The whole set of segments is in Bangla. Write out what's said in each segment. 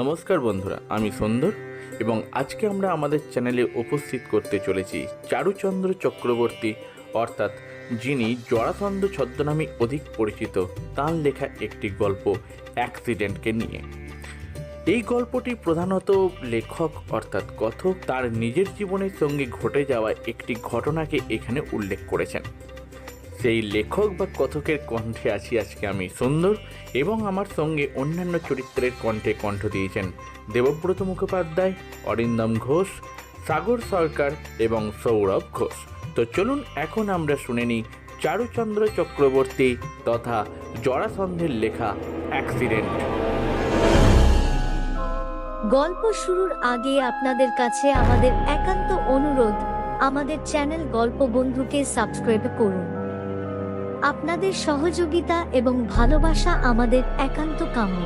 নমস্কার বন্ধুরা, আমি সুন্দর এবং আজকে আমরা আমাদের চ্যানেলে উপস্থিত করতে চলেছি চারুচন্দ্র চক্রবর্তী, অর্থাৎ যিনি জরাসন্ধ ছদ্মনামে অধিক পরিচিত, তাঁর লেখা একটি গল্প, অ্যাক্সিডেন্টকে নিয়ে। এই গল্পটি প্রধানত লেখক, অর্থাৎ কথক, তার নিজের জীবনের সঙ্গে ঘটে যাওয়া একটি ঘটনাকে এখানে উল্লেখ করেছেন। সেই লেখক বা কথকের কণ্ঠে আছি আজকে আমি সুন্দর এবং আমার সঙ্গে অন্যান্য চরিত্রের কণ্ঠে কণ্ঠ দিয়েছেন দেবব্রত মুখোপাধ্যায়, অরিন্দম ঘোষ, সাগর সরকার এবং সৌরভ ঘোষ। তো চলুন এখন আমরা শুনে নিই চারুচন্দ্র চক্রবর্তী তথা জরাসন্ধের লেখা অ্যাক্সিডেন্ট। গল্প শুরুর আগে আপনাদের কাছে আমাদের একান্ত অনুরোধ, আমাদের চ্যানেল গল্প বন্ধুকে সাবস্ক্রাইব করুন। আপনাদের সহযোগিতা এবং ভালোবাসা আমাদের একান্ত কাম্য।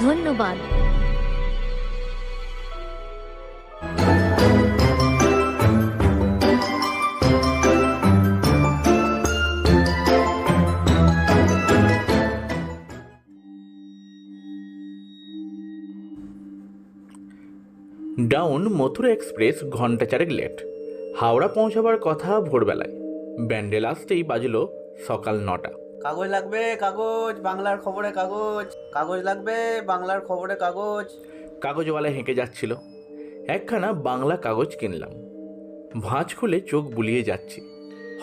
ধন্যবাদ। ডাউন মথুরা এক্সপ্রেস ঘণ্টা চারেক লেট। হাওড়া পৌঁছাবার কথা ভোরবেলায়। ব্যান্ডেল আসতেই বাজলো সকাল নটা। কাগজ লাগবে কাগজ বাংলার খবরে কাগজ কাগজ লাগবে বাংলার খবরে কাগজ। কাগজওয়ালা হেঁকে যাচ্ছিল। একখানা বাংলা কাগজ কিনলাম। ভাঁজ খুলে চোখ বুলিয়ে যাচ্ছি।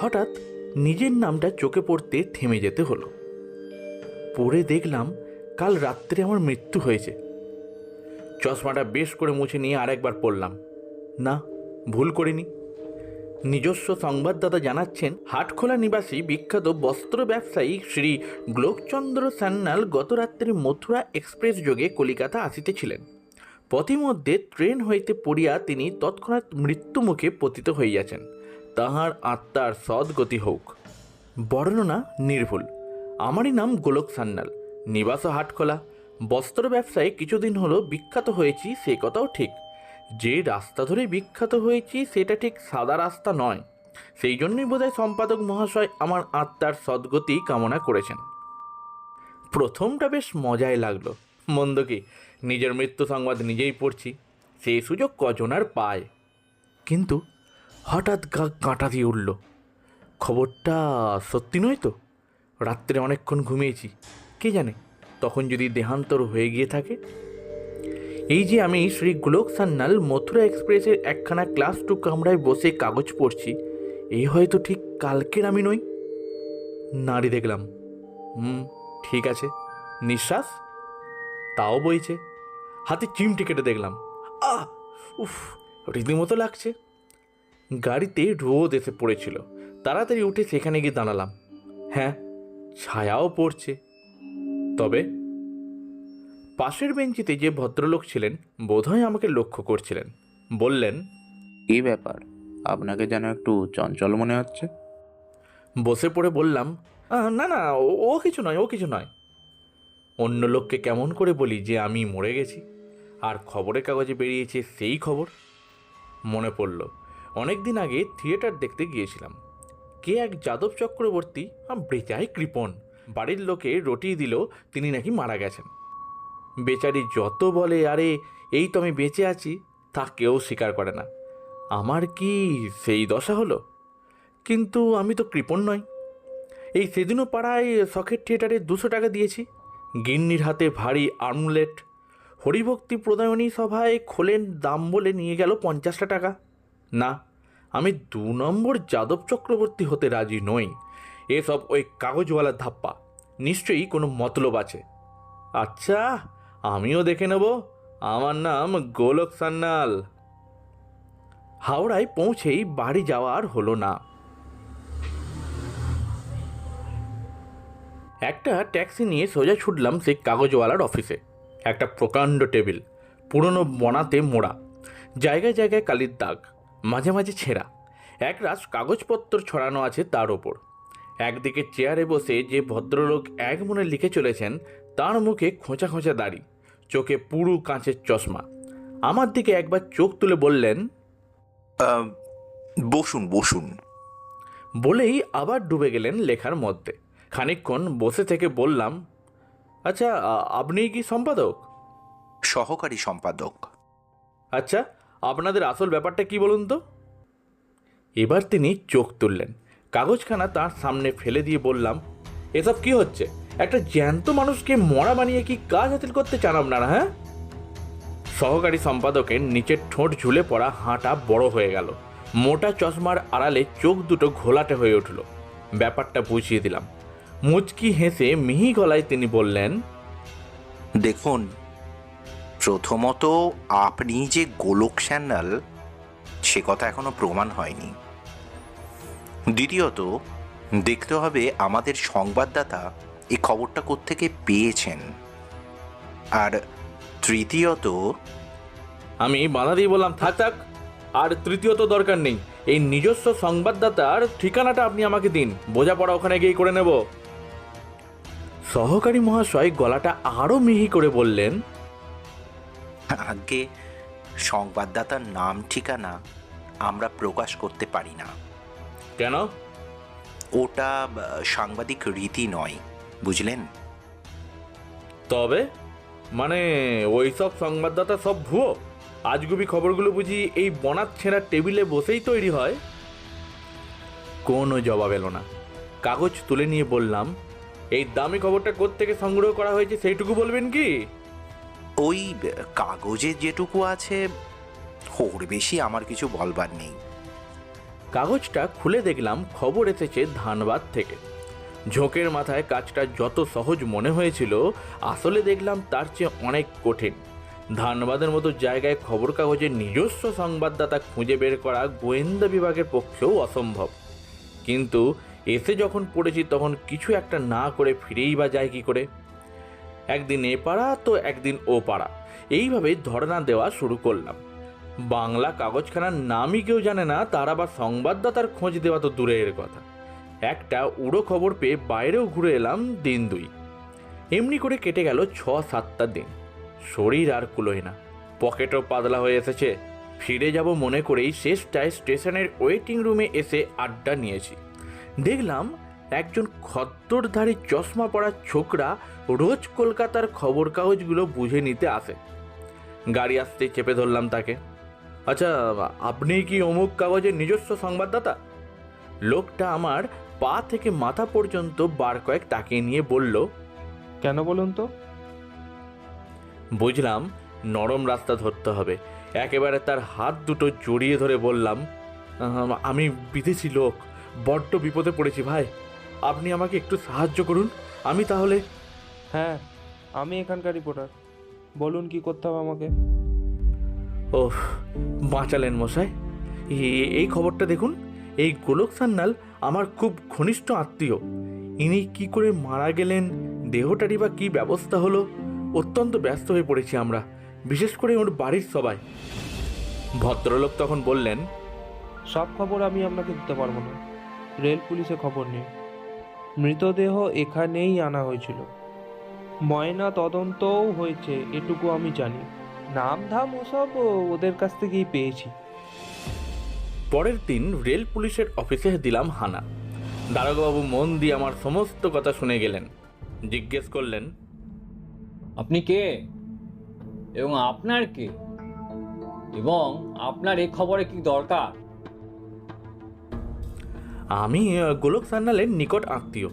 হঠাৎ নিজের নামটা চোখে পড়তে থেমে যেতে হলো। পড়ে দেখলাম কাল রাত্রে আমার মৃত্যু হয়েছে। চশমাটা বেশ করে মুছে নিয়ে আরেকবার পড়লাম। না ভুল করিনি। নিজস্ব সংবাদদাতা জানাচ্ছেন, হাটখোলা নিবাসী বিখ্যাত বস্ত্র ব্যবসায়ী শ্রী গ্লোকচন্দ্র সান্যাল গত রাত্রে মথুরা এক্সপ্রেস যোগে কলিকাতা আসিতেছিলেন। পথিমধ্যে ট্রেন হইতে পড়িয়া তিনি তৎক্ষণাৎ মৃত্যুমুখে পতিত হইয়াছেন। তাহার আত্মার সদ্গতি হোক। বর্ণনা নির্ভুল। আমারই নাম গোলক সান্যাল। নিবাস হাটখোলা। বস্ত্র ব্যবসায় কিছুদিন হলো বিখ্যাত হয়েছি, সে কথাও ঠিক। যে রাস্তা ধরে বিখ্যাত হয়েছি, সেটা ঠিক সাদা রাস্তা নয়। সেই জন্যই বোধহয় সম্পাদক মহাশয় আমার আত্মার সদ্গতি কামনা করেছেন। প্রথমটা বেশ মজায় লাগল। মন্দ কি, নিজের মৃত্যু সংবাদ নিজেই পড়ছি সেই সুযোগ কজন আর পায়? কিন্তু হঠাৎ গা কাঁটা দিয়ে উঠল। খবরটা সত্যি নয় তো? রাত্রে অনেকক্ষণ ঘুমিয়েছি, কে জানে, তখন যদি দেহান্তর হয়ে গিয়ে থাকে এই যে আমি শ্রী গোলক সান্যাল মথুরা এক্সপ্রেসের একখানা ক্লাস টু কামরায় বসে কাগজ পড়ছি এই হয়তো ঠিক কালকের আমি নই? নাড়ি দেখলাম। হুম, ঠিক আছে। নিঃশ্বাস? তাও বইছে। হাতে চিমটি কেটে দেখলাম। আহ, উফ, রীতিমতো লাগছে। গাড়িতে রোদ এসে পড়েছিল। তাড়াতাড়ি উঠে সেখানে গিয়ে দাঁড়ালাম। হ্যাঁ ছায়াও পড়ছে। তবে পাশের বেঞ্চিতে যে ভদ্রলোক ছিলেন বোধহয় আমাকে লক্ষ্য করছিলেন। বললেন কি ব্যাপার? আপনাকে যেন একটু চঞ্চল মনে হচ্ছে? বসে পড়ে বললাম "আহ, না না ও- ও কিছু নয় ও কিছু নয়। অন্য লোককে কেমন করে বলি যে আমি মরে গেছি আর খবরের কাগজে বেরিয়েছে সেই খবর? মনে পড়ল অনেক দিন আগে থিয়েটার দেখতে গিয়েছিলাম। কে এক যাদব চক্রবর্তী আহ, বেচাই কৃপণ বাড়ির লোকে রটিয়ে দিল তিনি নাকি মারা গেছেন। বেচারি যত বলে, আরে, এই তো আমি বেঁচে আছি তা কেউ স্বীকার করে না। আমার কি সেই দশা হলো? কিন্তু আমি তো কৃপণ নই। এই সেদিনও পাড়ায় শখের থিয়েটারে দুশো টাকা দিয়েছি। গিন্নির হাতে ভারী আর্মলেট হরিভক্তি প্রদায়নী সভায় খোলেন দাম বলে নিয়ে গেল পঞ্চাশটা টাকা। না, আমি দু নম্বর যাদব চক্রবর্তী হতে রাজি নই। এসব ওই কাগজওয়ালার ধাপ্পা। নিশ্চয়ই কোনো মতলব আছে। আচ্ছা আমিও দেখে নেব। আমার নাম গোলক সান্যাল। হাওড়ায় পৌঁছেই বাড়ি যাওয়ার হলো না। একটা ট্যাক্সি নিয়ে সোজা ছুটলাম সেই কাগজওয়ালার অফিসে। একটা প্রকাণ্ড টেবিল, পুরনো বনাতে মোড়া, জায়গায় জায়গায় কালির দাগ, মাঝে মাঝে ছেঁড়া। একরাশ কাগজপত্র ছড়ানো আছে তার ওপর। একদিকে চেয়ারে বসে যে ভদ্রলোক এক মনে লিখে চলেছেন, তার মুখে খোঁচা খোঁচা দাড়ি। চোখে পুরু কাঁচের চশমা। আমার দিকে একবার চোখ তুলে বললেন বসুন বসুন। বলেই আবার ডুবে গেলেন লেখার মধ্যে। খানিকক্ষণ বসে থেকে বললাম আচ্ছা আপনি কি সম্পাদক? সহকারী সম্পাদক। আচ্ছা আপনাদের আসল ব্যাপারটা কি বলুন তো? এবার তিনি চোখ তুললেন। কাগজখানা তার সামনে ফেলে দিয়ে বললাম এসব কি হচ্ছে? একটা জ্যান্ত মানুষকে মরা বানিয়ে কি কাজ হাতিল করতে চান আপনারা হ্যাঁ? সহকারী সম্পাদকের নিচের ঠোঁট ঝুলে পড়া হাঁটা বড় হয়ে গেল। মোটা চশমার আড়ালে চোখ দুটো ঘোলাটে হয়ে উঠল। ব্যাপারটা বুঝিয়ে দিলাম। মুচকি হেসে মিহি গলায় তিনি বললেন, দেখুন, প্রথমত আপনি যে গোলক স্যান্ডাল, সে কথা এখনও প্রমাণ হয়নি। দ্বিতীয়ত, দেখতে হবে আমাদের সংবাদদাতা এই খবরটা কোত্থেকে পেয়েছেন? আর তৃতীয়ত আমি বাধা দিয়ে বললাম থাক থাক। আর তৃতীয়ত দরকার নেই। এই নিজস্ব সংবাদদাতার ঠিকানাটা আপনি আমাকে দিন। বোঝাপড়া ওখানে গিয়ে করে নেব। সহকারী মহাশয় গলাটা আরও মিহি করে বললেন আগে সংবাদদাতার নাম ঠিকানা আমরা প্রকাশ করতে পারি না। কেন? ওটা সাংবাদিক রীতি নয়। বুঝলেন? তবে? মানে ওই সব সংবাদদাতা সব ভুয়ো? আজগুবি খবরগুলো বুঝি এই বনাত ছেঁড়া টেবিলে বসেই তৈরি হয়? কোনো জবাব এলো না। কাগজ তুলে নিয়ে বললাম এই দামি খবরটা কোত্থেকে সংগ্রহ করা হয়েছে সেইটুকু বলবেন কি? ওই কাগজে যেটুকু আছে ওর বেশি আমার কিছু বলবার নেই। কাগজটা খুলে দেখলাম খবর এসেছে ধানবাদ থেকে। ঝোঁকের মাথায় কাজটা যত সহজ মনে হয়েছিল, আসলে দেখলাম তার চেয়ে অনেক কঠিন। ধানবাদের মতো জায়গায় খবর কাগজের নিজস্ব সংবাদদাতা খুঁজে বের করা গোয়েন্দা বিভাগের পক্ষেও অসম্ভব। কিন্তু এসে যখন পড়েছি, তখন কিছু একটা না করে ফিরেই বা যায় কি করে? একদিন এ পাড়া, তো একদিন ও পাড়া। এইভাবে ধর্ণা দেওয়া শুরু করলাম। বাংলা কাগজখানার নামই কেউ জানে না, তার আবার সংবাদদাতার খোঁজ দেওয়া তো দূরের কথা। একটা উড়ো খবর পেয়ে বাইরেও ঘুরে এলাম দিন দুই। এমনি করে কেটে গেল ছ, সাতটা দিন। শরীর আর কুলোয় না। পকেটও পাতলা হয়ে এসেছে। ফিরে যাব মনে করেই শেষটায় স্টেশনের ওয়েটিং রুমে এসে আড্ডা নিয়েছি। দেখলাম একজন খদ্দরধারী চশমা পরা ছোকরা রোজ কলকাতার খবর কাগজগুলো বুঝে নিতে আসে। গাড়ি আসতে চেপে ধরলাম তাকে। আচ্ছা আপনি কি অমুক কাগজের নিজস্ব সংবাদদাতা? লোকটা আমার পা থেকে মাথা পর্যন্ত বার কয়েক তাকিয়ে নিয়ে বলল কেন বলুন তো? বুঝলাম নরম রাস্তা ধরতে হবে। একেবারে তার হাত দুটো জড়িয়ে ধরে বললাম আমি বিদেশি লোক বড্ড বিপদে পড়েছি ভাই। আপনি আমাকে একটু সাহায্য করুন আমি তাহলে হ্যাঁ আমি এখানকার রিপোর্টার বলুন কি করতে হবে আমাকে? ও বাঁচালেন মশাই। এই খবরটা দেখুন এই গোলক সান্যাল আমার খুব ঘনিষ্ঠ আত্মীয়। ইনি কি করে মারা গেলেন, দেহটারই বা কী ব্যবস্থা হলো? অত্যন্ত ব্যস্ত হয়ে পড়েছি আমরা, বিশেষ করে ওর বাড়ির সবাই। ভদ্রলোক তখন বললেন, সব খবর আমি আপনাকে দিতে পারব না। রেল পুলিশে খবর নেই মৃতদেহ এখানেই আনা হয়েছিল। ময়না তদন্তও হয়েছে, এটুকু আমি জানি। নাম ধাম ওসব ওদের কাছ থেকেই পেয়েছি। পরের দিন রেল পুলিশের অফিসে দিলাম হানা। দারোগাবাবু মন দিয়ে আমার সমস্ত কথা শুনে গেলেন। জিজ্ঞেস করলেন আপনি কে? এবং আপনার কে? এবং আপনার এই খবরে কি দরকার? আমি আহ, গোলক সান্যালের নিকট আত্মীয়।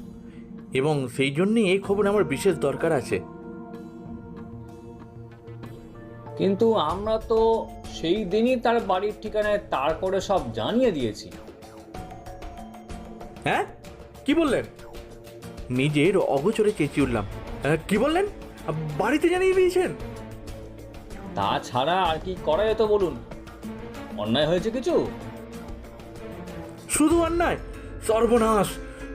এবং সেই জন্যই এই খবর আমার বিশেষ দরকার আছে। কিন্তু আমরা তো সেই দিনই তার বাড়ির ঠিকানায় তার করে সব জানিয়ে দিয়েছি। হ্যাঁ? কি বললেন? নিজের অগোচরে চেঁচিয়ে উঠলাম। আহ, কি বললেন? আহ, বাড়িতে জানিয়ে দিয়েছেন? তাছাড়া আর কি করা যেত বলুন? অন্যায় হয়েছে কিছু? শুধু অন্যায়? সর্বনাশ!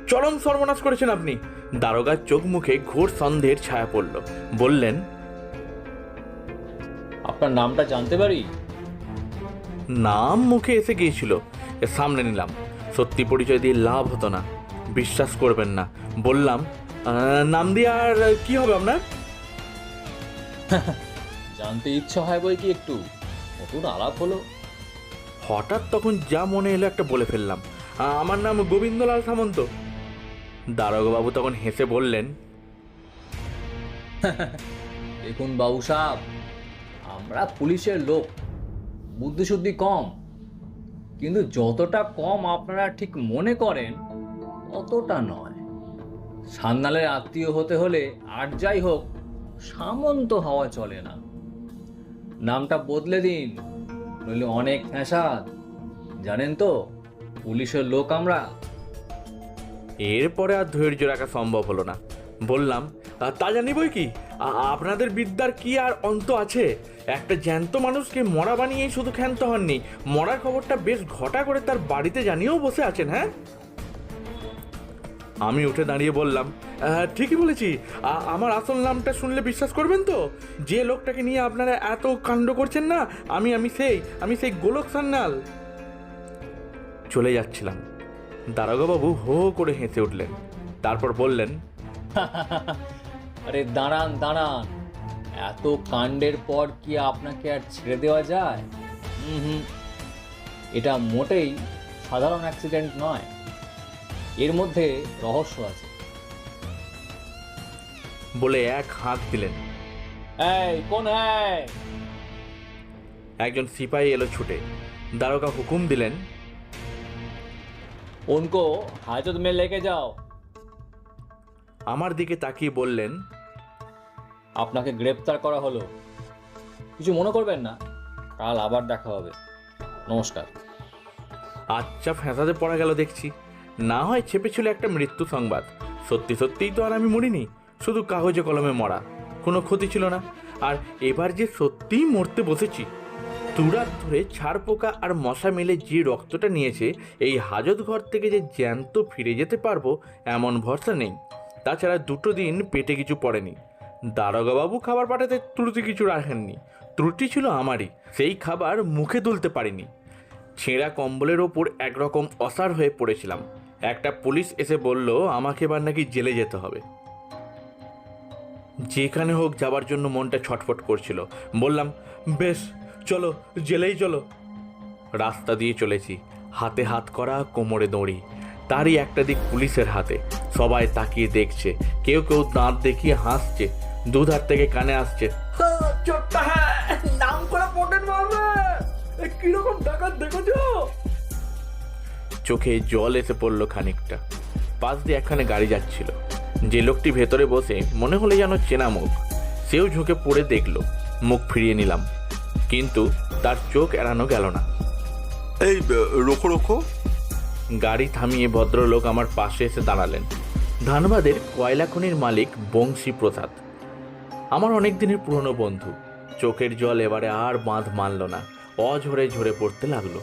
চরম সর্বনাশ করেছেন আপনি। দারোগার চোখ মুখে ঘোর সন্দেহের ছায়া পড়ল। বললেন আপনার নামটা জানতে পারি? নাম মুখে এসে গিয়েছিল। সামনে নিলাম। সত্যি পরিচয় দিয়ে লাভ হতো না। বিশ্বাস করবেন না। বললাম নাম দিয়ে আর কি হবে আপনার? জানতে ইচ্ছা হয় বই কি একটু? নতুন আলাপ হলো। হঠাৎ তখন যা মনে এলো একটা বলে ফেললাম। আমার নাম গোবিন্দলাল সামন্ত। দারোগাবাবু তখন হেসে বললেন দেখুন বাবু সাহেব আমরা পুলিশের লোক। বুদ্ধিশুদ্ধি কম। কিন্তু যতটা কম আপনারা ঠিক মনে করেন অতটা নয়। সান্নালের আত্মীয় হতে হলে আর যাই হোক সামন্ত হওয়া চলে না। নামটা বদলে দিন নইলে অনেক ফ্যাসাদ। জানেন তো পুলিশের লোক আমরা। এরপরে আর ধৈর্য রাখা সম্ভব হলো না। বললাম "আ, তা জানিবই কি? আপনাদের বিদ্যার কি আর অন্ত আছে? একটা জ্যান্ত মানুষকে মরা বানিয়েই শুধু ক্ষান্ত হননি মরার খবরটা বেশ ঘটা করে তার বাড়িতে জানিয়েও বসে আছেন হ্যাঁ? আমি উঠে দাঁড়িয়ে বললাম "আহ, ঠিকই বলেছি আমার আসল নামটা শুনলে বিশ্বাস করবেন তো? যে লোকটাকে নিয়ে আপনারা এত কাণ্ড করছেন না আমি আমি সেই আমি সেই গোলক সান্যাল। চলে যাচ্ছিলাম। দারোগাবাবু হো করে হেসে উঠলেন। তারপর বললেন আরে দাঁড়ান দাঁড়ান এত কাণ্ডের পর কি আপনাকে আর ছেড়ে দেওয়া যায় হুম হুম এটা মোটেই সাধারণ অ্যাক্সিডেন্ট নয় এর মধ্যে রহস্য আছে বলে এক হাত দিলেন এই কোন হ্যায় একজন সিপাহী এলো ছুটে দারোগা হুকুম দিলেন उनको हाजत में लेके যাও আমার দিকে তাকিয়ে বললেন আপনাকে গ্রেপ্তার করা হলো। কিছু মনে করবেন না, কাল আবার দেখা হবে। নমস্কার। আচ্ছা ফ্যাঁসাতে পড়া গেল দেখছি। না হয় ছেপেছিল একটা মৃত্যু সংবাদ। সত্যি সত্যিই তো আর আমি মরিনি, শুধু কাগজে কলমে মরা। কোনো ক্ষতি ছিল না। আর এবার যে সত্যিই মরতে বসেছি তুরাত ধরে ছাড় পোকা আর মশা মিলে যে রক্তটা নিয়েছে, এই হাজত ঘর থেকে যে জ্যান্ত ফিরে যেতে পারব, এমন ভরসা নেই। তাছাড়া দুটো দিন পেটে কিছু পড়েনি। দারোগাবাবু খাবার পাঠাতে ত্রুটি কিছু রাখেননি। ত্রুটি ছিল আমারই। সেই খাবার মুখে তুলতে পারিনি। ছেঁড়া কম্বলের ওপর একরকম অসার হয়ে পড়েছিলাম। একটা পুলিশ এসে বলল, আমাকে এবার নাকি জেলে যেতে হবে। যেখানে হোক যাবার জন্য মনটা ছটফট করছিল। বললাম, বেশ, চলো, জেলেই চলো। রাস্তা দিয়ে চলেছি। হাতে হাত করা কোমরে দড়ি। তারই একটা দিক পুলিশের হাতে। সবাই তাকিয়ে দেখছে। কেউ কেউ দাঁত দেখিয়ে হাসছে। দুধার থেকে কানে আসছে। চোট্টা হ্যাঁ নাম করা পকেট মারবে কীরকম ডাকাত দেখেছ চোখে জল এসে পড়ল খানিকটা। পাশ দিয়ে একখানে গাড়ি যাচ্ছিল। যে লোকটি ভেতরে বসে মনে হলে যেন চেনা মুখ। সেও ঝুঁকে পড়ে দেখল মুখ ফিরিয়ে নিলাম। কিন্তু তার চোখ এড়ানো গেল না। এই রোখো রোখো। গাড়ি থামিয়ে ভদ্রলোক আমার পাশে এসে দাঁড়ালেন। ধানবাদের কয়লা খনির মালিক বংশী প্রসাদ আমার অনেক দিনের পুরনো বন্ধু। চোখের জল এবারে আর বাঁধ মানল না। অঝরে ঝরে পড়তে লাগল।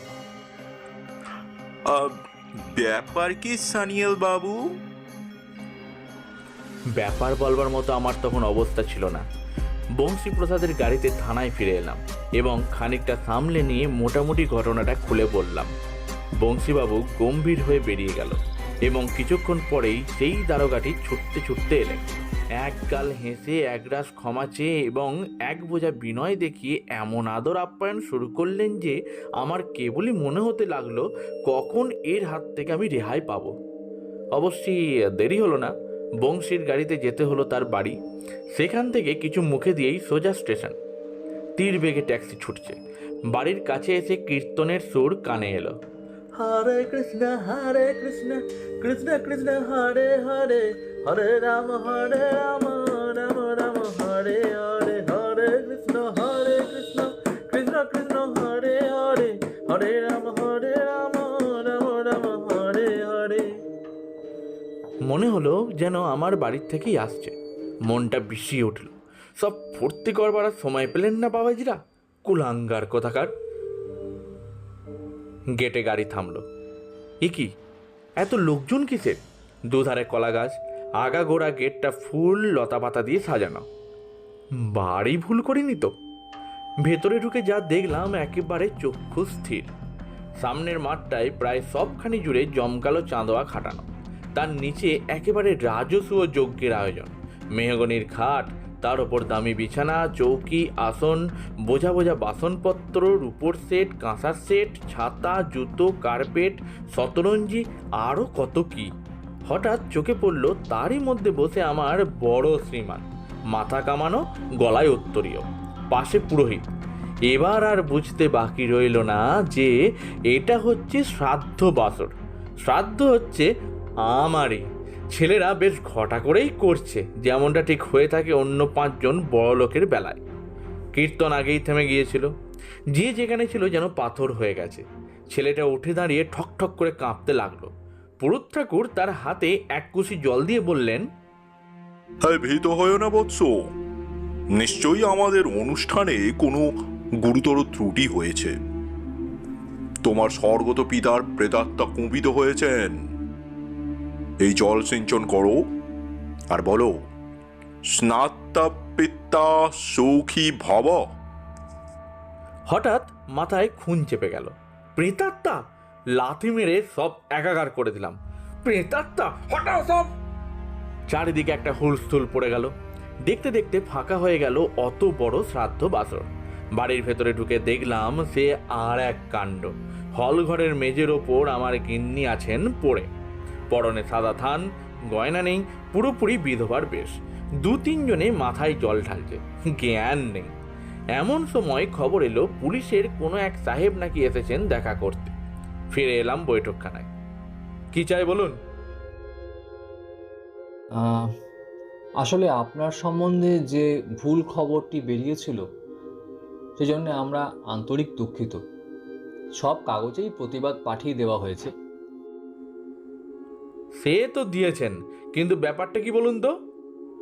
ব্যাপার কি সানিয়াল বাবু? ব্যাপার বলবার মতো আমার তখন অবস্থা ছিল না। বংশী প্রসাদের গাড়িতে থানায় ফিরে এলাম এবং খানিকটা সামলে নিয়ে মোটামুটি ঘটনাটা খুলে বললাম। বংশীবাবু গম্ভীর হয়ে বেরিয়ে গেল এবং কিছুক্ষণ পরেই সেই দারোগাটি ছুটতে ছুটতে এলেন। এক গাল হেসে একরাশ ক্ষমা চেয়ে এবং এক বোঝা বিনয় দেখিয়ে এমন আদর আপ্যায়ন শুরু করলেন যে আমার কেবলই মনে হতে লাগল কখন এর হাত থেকে আমি রেহাই পাবো। অবশ্যই দেরি হলো না। বংশীর গাড়িতে যেতে হলো তার বাড়ি। সেখান থেকে কিছু মুখে দিয়েই সোজা স্টেশন। তীর বেগে ট্যাক্সি ছুটছে। বাড়ির কাছে এসে কীর্তনের সুর কানে এলো। হরে কৃষ্ণ হরে কৃষ্ণ কৃষ্ণ কৃষ্ণ, হরে হরে। হরে রাম হরে রাম রাম রাম, হরে হরে হরে কৃষ্ণ হরে কৃষ্ণ কৃষ্ণ কৃষ্ণ, হরে হরে হরে রাম হরে রাম রাম রাম, হরে হরে। মনে হলো যেন আমার বাড়ির থেকেই আসছে। মনটা বিষিয়ে উঠল। সব ফুর্তি করবার সময় পেলেন না বাবাজিরা? কুলাঙ্গার কোথাকার? গেটে গাড়ি থামলো। এ কি? এত লোকজন কিসের? দুধারে কলা গাছ আগা গোড়া গেটটা ফুল লতা পাতা দিয়ে সাজানো। বাড়ি ভুল করিনি তো। ভেতরে ঢুকে যা দেখলাম একেবারে চক্ষু স্থির। সামনের মাঠটায় প্রায় সবখানি জুড়ে জমকালো চাঁদোয়া খাটানো। তার নিচে একেবারে রাজস্ব যজ্ঞের আয়োজন। মেহগনির খাট, তার ওপর দামি বিছানা, চৌকি, আসন, বোঝা বোঝা বাসনপত্র, রূপোর সেট, কাঁসার সেট, ছাতা, জুতো, কার্পেট, শতরঞ্জি আরও কত কি। হঠাৎ চোখে পড়ল তারই মধ্যে বসে আমার বড় শ্রীমান। মাথা কামানো, গলায় উত্তরীয়, পাশে পুরোহিত। এবার আর বুঝতে বাকি রইল না যে এটা হচ্ছে শ্রাদ্ধ বাসর। শ্রাদ্ধ হচ্ছে আমারই। ছেলেরা বেশ ঘটা করেই করছে, যেমনটা ঠিক হয়ে থাকে অন্য পাঁচজন বড় লোকের বেলায়। কীর্তন আগেই থেমে গিয়েছিল। যে যেখানে ছিল যেন পাথর হয়ে গেছে। ছেলেটা উঠে দাঁড়িয়ে ঠক ঠক করে কাঁপতে লাগল। পুরুত ঠাকুর তার হাতে এক কুশি জল দিয়ে বললেন হ্যাঁ ভীত হয় না বৎস। নিশ্চয়ই আমাদের অনুষ্ঠানে কোনো গুরুতর ত্রুটি হয়েছে। তোমার স্বর্গত পিতার প্রেতাত্মা কুপিত হয়েছেন। এই জল সিঞ্চন করো আর বলো স্নাত্তা পিত্তা সৌখী ভব। হঠাৎ মাথায় খুন চেপে গেল। প্রেতাত্মা? লাথি মেরে সব একাকার করে দিলাম। প্রেতাত্মা হঠাৎ সব! চারিদিকে একটা হুলস্থুল পড়ে গেল। দেখতে দেখতে ফাঁকা হয়ে গেল অত বড় শ্রাদ্ধ বাসর। বাড়ির ভেতরে ঢুকে দেখলাম সে আর এক কাণ্ড। হল ঘরের মেজের ওপর আমার গিন্নি আছেন পড়ে। পরনে সাদা থান, গয়না নেই, পুরোপুরি বিধবার বেশ। দু তিনজনে মাথায় জল ঢালছে। জ্ঞান নেই। এমন সময় খবর এলো, পুলিশের কোনো এক সাহেব নাকি এসেছেন দেখা করতে। ফিরে এলাম বৈঠকখানায়। কি চাই বলুন? আসলে আপনার সম্বন্ধে যে ভুল খবরটি বেরিয়েছিল সেজন্য আমরা আন্তরিক দুঃখিত। সব কাগজেই প্রতিবাদ পাঠিয়ে দেওয়া হয়েছে। সে তো দিয়েছেন কিন্তু ব্যাপারটা কি বলুন তো?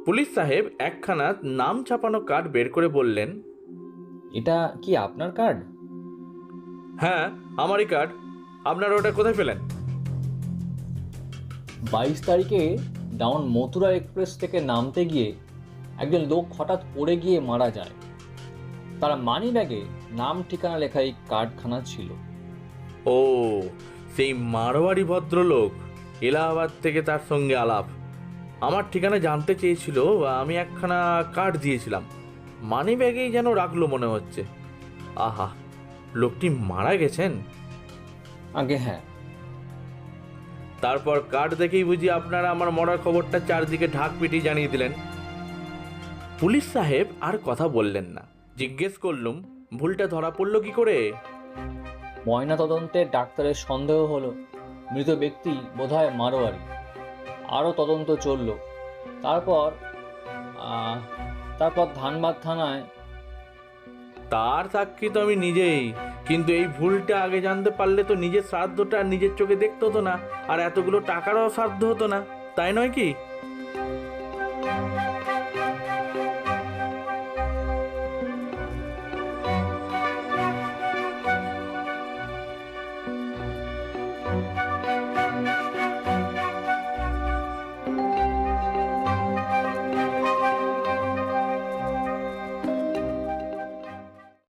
পুলিশ সাহেব একখানা নাম ছাপানো কার্ড বের করে বললেন। এটা কি আপনার কার্ড? হ্যাঁ আমারই কার্ড। আপনারা ওটা কোথায় পেলেন? বাইশ তারিখে ডাউন মথুরা এক্সপ্রেস থেকে নামতে গিয়ে একজন লোক হঠাৎ পড়ে গিয়ে মারা যায়। তার মানি ব্যাগে নাম ঠিকানা লেখা এই কার্ডখানা ছিল। ও সেই মারোয়ারি ভদ্রলোক এলাহাবাদ থেকে তার সঙ্গে আলাপ। আমার ঠিকানা জানতে চেয়েছিল আমি একখানা কার্ড দিয়েছিলাম। মানি ব্যাগেই যেন রাখল মনে হচ্ছে। আহা লোকটি মারা গেছেন? আগে হ্যাঁ। তারপর কার্ড দেখেই বুঝি আপনারা আমার মরার খবরটা চারদিকে ঢাক পিটিয়ে জানিয়ে দিলেন। পুলিশ সাহেব আর কথা বললেন না। জিজ্ঞেস করলুম ভুলটা ধরা পড়ল কি করে? ময়না তদন্তে ডাক্তারের সন্দেহ হলো মৃত ব্যক্তি বোধহয় মারোয়ারি। আরও তদন্ত চলল। তারপর তারপর ধানবাদ থানায় তার সাক্ষী তো আমি নিজেই। কিন্তু এই ভুলটা আগে জানতে পারলে তো নিজের শ্রাদ্ধটা নিজের চোখে দেখতে হতো না, আর এতগুলো টাকারও শ্রাদ্ধ হতো না, তাই নয় কি?